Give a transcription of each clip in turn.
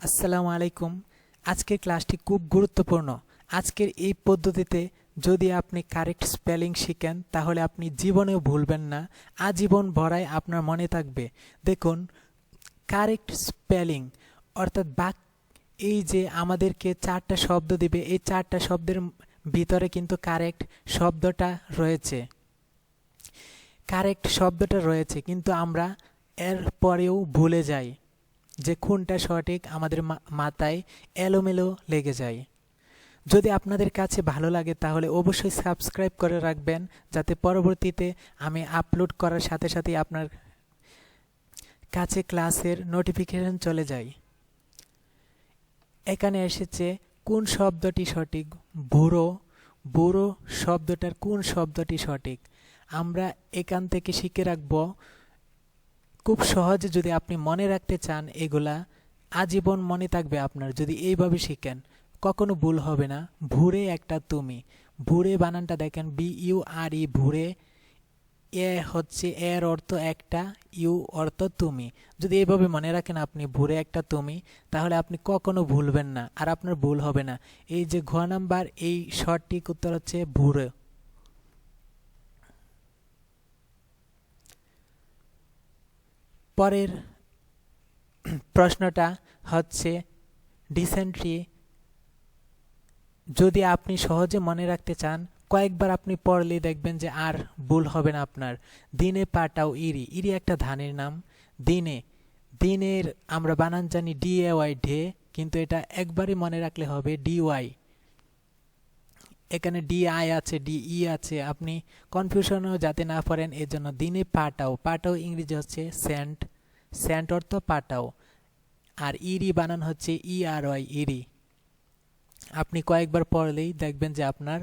আসসালামু আলাইকুম। আজকের ক্লাসটি খুব গুরুত্বপূর্ণ। আজকের এই পদ্ধতিতে যদি আপনি কারেক্ট স্পেলিং শিখেন, তাহলে আপনি জীবনেও ভুলবেন না। আজীবন ভরায় আপনার মনে থাকবে। দেখুন, কারেক্ট স্পেলিং অর্থাৎ বাক, এই যে আমাদেরকে চারটা শব্দ দিবে, এই চারটা শব্দের ভিতরে কিন্তু কারেক্ট শব্দটা রয়েছে। কারেক্ট শব্দটা রয়েছে, কিন্তু আমরা এর পরেও ভুলে যাই। যে কোনটা সঠিক আমাদের মাথায় এলোমেলো লেগে যায়। যদি আপনাদের কাছে ভালো লাগে তাহলে অবশ্যই সাবস্ক্রাইব করে রাখবেন, যাতে পরবর্তীতে আমি আপলোড করার সাথে সাথে আপনার কাছে ক্লাসের নোটিফিকেশন চলে যায়। এখানে এসেছে, কোন শব্দটি সঠিক? বুড়ো। বুড়ো শব্দটার কোন শব্দটি সঠিক? আমরা এখান থেকে শিখে রাখব খুব সহজে যদি আপনি মনে রাখতে চান এগুলা, আজীবন মনে থাকবে আপনার। যদি এইভাবে শিখেন, কখনো ভুল হবে না। ভুরে একটা তুমি। ভুরে বানানটা দেখেন বি ইউ আর ই ভুরে এ হচ্ছে, এর অর্থ একটা, ইউ অর্থ তুমি। যদি এইভাবে মনে রাখেন আপনি ভুরে একটা তুমি, তাহলে আপনি কখনো ভুলবেন না, আর আপনার ভুল হবে না। এই যে ঘ নাম্বার, এই সঠিক উত্তর হচ্ছে ভুরে পরের প্রশ্নটা হচ্ছে ডিসেন্ট্রি যদি আপনি সহজে মনে রাখতে চান, কয়েকবার আপনি পড়লে দেখবেন যে আর ভুল হবে না আপনার। দিনে পাটাও ইরি। ইরি একটা ধানের নাম। দিনে, দিনের আমরা বানান জানি ডি এ ওয়াই ঢে, কিন্তু এটা একবারই মনে রাখলে হবে ডি ওয়াই এখানে ডি আই আছে ডি ই আছে, আপনি কনফিউশনও যাতে না এর জন্য দিনে পাটাও পাটাও ইংরেজি হচ্ছে স্যান্ট স্যান্ট অর্থ পাটাও আর ইরি বানান হচ্ছে ই আর ওয়াই ইরি আপনি কয়েকবার পড়লেই দেখবেন যে আপনার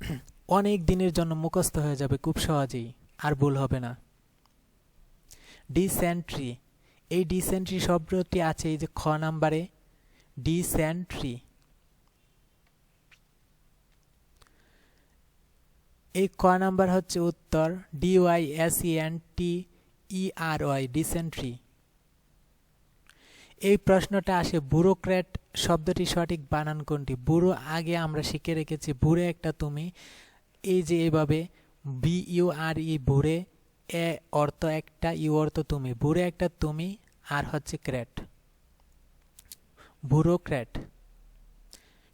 অনেক দিনের জন্য মুখস্থ হয়ে যাবে খুব সহজেই, আর ভুল হবে না। ডিসেন্ট্রি এই ডিসেন্ট্রি শব্দটি আছে এই যে খ নাম্বারে। ডিসেন্ট্রি এই ক নাম্বার হচ্ছে উত্তর D Y S N T E R Y dysentery এই প্রশ্নটা আসে ব্যুরোক্র্যাট শব্দটি সঠিক বানান কোনটি? বুড়ো আগে আমরা শিখে রেখেছি, বুড়ে একটা তুমি। এই যে এভাবে, বি ইউ আর ই বুড়ে, এ অর্থ একটা, ইউ অর্থ তুমি। বুড়ে একটা তুমি, আর হচ্ছে ক্র্যাট। ব্যুরোক্র্যাট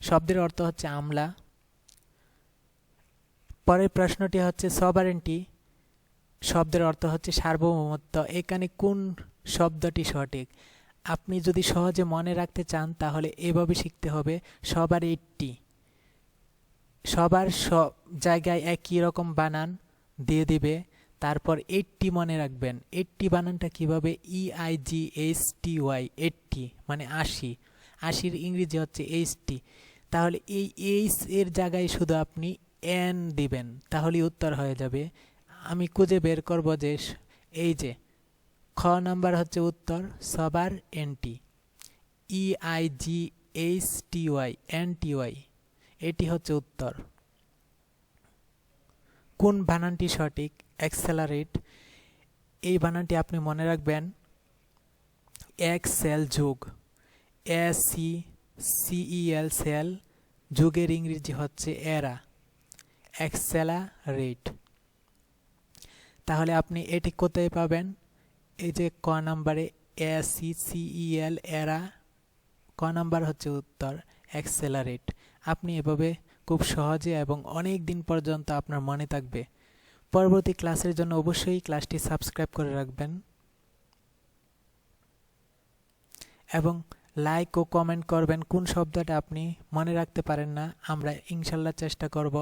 শব্দের অর্থ হচ্ছে আমলা। পরের প্রশ্নটি হচ্ছে সবারেন্টি শব্দের অর্থ হচ্ছে সার্বভৌমত্ব। এখানে কোন শব্দটি সঠিক? আপনি যদি সহজে মনে রাখতে চান, তাহলে এভাবে শিখতে হবে সবার এইটটি সবার সব জায়গায় একই রকম বানান দিয়ে দিবে, তারপর এইটটি মনে রাখবেন। এইটটি বানানটা কীভাবে? E I G H T Y eighty মানে আশি। আশির ইংরেজি হচ্ছে এইচ টি তাহলে এই এইচ এর জায়গায় শুধু আপনি এন দিবেন, তাহলেই উত্তর হয়ে যাবে। আমি খুঁজে বের করব যে এই যে, খ নাম্বার হচ্ছে উত্তর, সবার N T. E I G H T Y N T Y এটি হচ্ছে উত্তর। কোন বানানটি সঠিক? অ্যাক্সেলারেট এই বানানটি আপনি মনে রাখবেন এক্সেল যুগ। এস সি সিইএল সেল যুগের ইংরেজি হচ্ছে এরা অ্যাক্সেলারেট তাহলে আপনি এটি কোথায় পাবেন? এই যে ক নাম্বারে এ, সি সিইএল এরা, ক নাম্বার হচ্ছে উত্তর অ্যাক্সেলারেট আপনি এভাবে খুব সহজে এবং অনেক দিন পর্যন্ত আপনার মনে থাকবে। পরবর্তী ক্লাসের জন্য অবশ্যই ক্লাসটি সাবস্ক্রাইব করে রাখবেন। এবং লাইক ও কমেন্ট করবেন কোন শব্দটা আপনি মনে রাখতে পারেন না, আমরা ইনশাল্লাহ চেষ্টা করব।